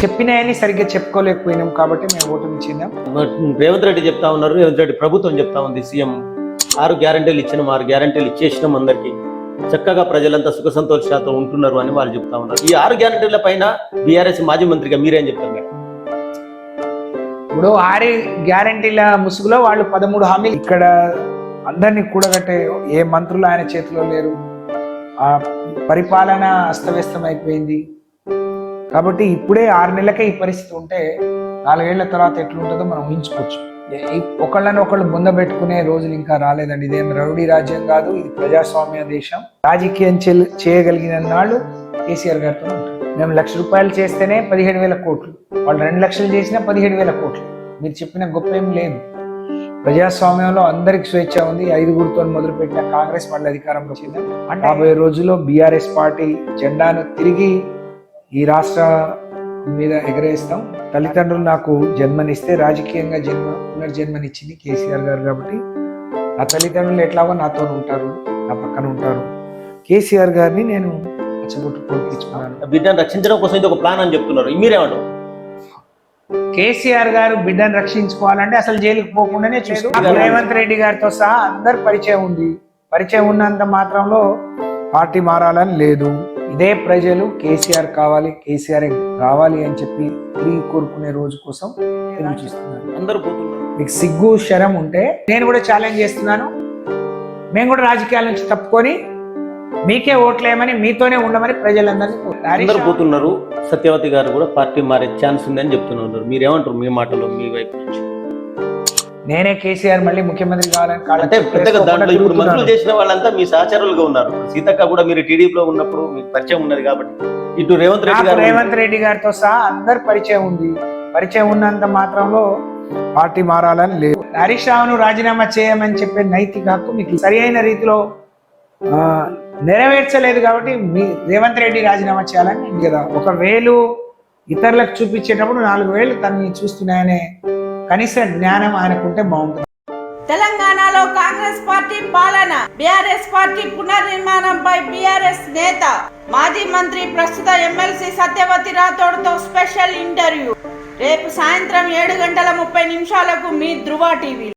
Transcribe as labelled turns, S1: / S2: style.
S1: చెప్పినాయని సరిగ్గా చెప్పుకోలేకపోయినాం కాబట్టి మేము ఓటమి చెందాం
S2: మరి రేవంత్ రెడ్డి చెప్తా ఉన్నారు రేవంత్ రెడ్డి ప్రభుత్వం చెప్తా ఉంది సీఎం. ఆరు గ్యారంటీలు ఇచ్చినాం ఆరు గ్యారంటీలు ఇచ్చేసినాం అందరికి. చక్కగా ప్రజలంతా సుఖ సంతోషాలతో ఉంటున్నారు అని వాళ్ళు చెప్తా ఉన్నారు. ఈ ఆరు గ్యారంటీల పైన బీఆర్ఎస్ మాజీ మంత్రిగా మీరేం చెప్తారు మేడం?
S1: ఇప్పుడు ఆరి గ్యారంటీల ముసుగులో వాళ్ళు పదమూడు హామీలు ఇక్కడ అందరినీ కూడగట్టే ఏ మంత్రులు ఆయన చేతిలో లేరు. ఆ పరిపాలన అస్తవ్యస్తం అయిపోయింది కాబట్టి ఇప్పుడే ఆరు నెలలకే ఈ పరిస్థితి ఉంటే నాలుగేళ్ళ తర్వాత ఎట్లుంటుందో మనం ఊహించుకోవచ్చు. ఒకళ్ళని ఒకళ్ళు బొందబెట్టుకునే రోజులు ఇంకా రాలేదండి. ఇదేం రౌడీ రాజ్యం కాదు ఇది ప్రజాస్వామ్య దేశం. రాజకీయం చెల్- చేయగలిగిన నాళ్ళు కేసీఆర్ గారితో ఉంటారు. మేము లక్ష రూపాయలు చేస్తేనే పదిహేడు వేల కోట్లు. వాళ్ళు రెండు లక్షలు చేసినా పదిహేడు వేల కోట్లు. మీరు చెప్పిన గొప్ప ఏం లేదు. ప్రజాస్వామ్యంలో అందరికి స్వేచ్ఛ ఉంది. ఐదుగురితో మొదలుపెట్టిన కాంగ్రెస్ మళ్ళీ అధికారంలో వచ్చింది. యాభై రోజుల్లో బీఆర్ఎస్ పార్టీ జెండాను తిరిగి ఈ రాష్ట్ర మీద ఎగరేస్తాం. తల్లిదండ్రులు నాకు జన్మనిస్తే రాజకీయంగా జన్మ పునర్జన్మనిచ్చింది కేసీఆర్ గారు కాబట్టి నా తల్లిదండ్రులు ఎట్లాగో నాతో ఉంటారు నా పక్కన ఉంటారు. కేసీఆర్ గారిని నేను పచ్చబొట్టు
S2: బిడ్డను రక్షించడం కోసం ఇది ఒక ప్లాన్ అని చెప్తున్నారు. మీరేమంటారు?
S1: కేసీఆర్ గారు బిడ్డను రక్షించుకోవాలంటే అసలు జైలుకి పోకుండానే చూసు రేవంత్ రెడ్డి గారితో సహా అందరు పరిచయం ఉంది. పరిచయం ఉన్నంత మాత్రంలో పార్టీ మారాలని లేదు. ఇదే ప్రజలు కేసీఆర్ కావాలి కేసీఆర్ రావాలి అని చెప్పి తిరిగి కోరుకునే రోజు కోసం ఎదురు చూస్తున్నారు.
S2: అందరూ పోతున్నారు.
S1: మీకు సిగ్గు శరం ఉంటే నేను కూడా ఛాలెంజ్ చేస్తున్నాను. మేము కూడా రాజకీయాల నుంచి తప్పుకొని మీకే ఓట్లేయమని మీతోనే ఉండమని ప్రజలందరినీ
S2: పోతున్నారు. సత్యవతి గారు కూడా పార్టీ మారే ఛాన్స్ ఉందని చెప్తున్నారు. మీరేమంటారు మీ మాటలో మీ వైపు నుంచి?
S1: నేనే కేసీఆర్ మళ్ళీ ముఖ్యమంత్రి కావాలని కాళ్ళ
S2: అంటే
S1: చేతులు
S2: పెద్దగా
S1: వేసుకోకుండా
S2: దాంట్లో ఇప్పుడు
S1: తిరుగుతున్నాను.
S2: మంత్రులు చేసిన వాళ్ళంతా మీ సహచరులుగా ఉన్నారు. సీతక్క కూడా మీరు టీడీపీలో ఉన్నప్పుడు మీకు పరిచయం ఉన్నది కాబట్టి. ఇటు రేవంత్ రెడ్డి గారు
S1: రేవంత్ రెడ్డి గారితో సహా అందరు పరిచయం ఉంది. పరిచయం ఉన్నంత మాత్రంలో పార్టీ మారాలని లేదు. హరీష్ రావును రాజీనామా చేయమని చెప్పే నైతిక హక్కు మీకు సరి అయిన రీతిలో ఆ, నెరవేర్చలేదు కాబట్టి మీ రేవంత్ రెడ్డి రాజీనామా చేయాలని కదా. ఒక వేలు ఇతరులకు చూపించేటప్పుడు నాలుగు వేలు తనని చూస్తున్నాయనే కనీస జ్ఞానం ఆయనకుంటే బాగుంటుంది.
S3: తెలంగాణలో కాంగ్రెస్ పార్టీ పాలన బీఆర్ఎస్ పార్టీ పునర్నిర్మాణంపై బీఆర్ఎస్ నేత మాజీ మంత్రి ప్రస్తుత ఎమ్మెల్సీ సత్యవతి రాథోడ్తో స్పెషల్ ఇంటర్వ్యూ. రేపు సాయంత్రం ఏడు గంటల ముప్పై నిమిషాలకు మీ ధృవ టీవీ